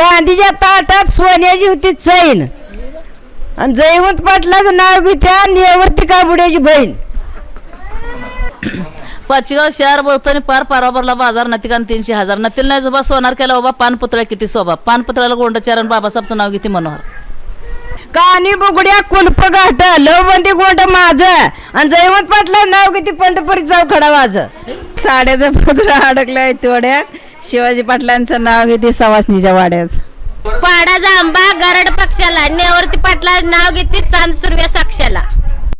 चांदीच्या ताटात सोन्याची होती चैन. आणि जयवंत पाटलाचं नाव घेत्या नेवरती काबुड्याची बहीण. पाचगाव शहर बोलताना पार पारावरला बाजार नतिका तीनशे हजार. नतील नाही जोबा सोनार केला बाबा पानपुतळ्या किती सोबा पानपुतळ्याला गोंडचारण बाबासाहेबचं नाव किती मनोहर. कानी बुगड्या कुलप घाट लवबंदी गोंड माझ. आणि जयवंत पाटला नाव किती पंढरपुरी जाऊ खडा माझ. साड्याचं पत्र अडकलंय तेवढ्यात. शिवाजी पाटलांचं नाव घेते सवासनीच्या वाड्यात. पाडा जांबा गरड पक्षाला नेवरती पाटला नाव घेते चांद सुरव्या साक्षाला.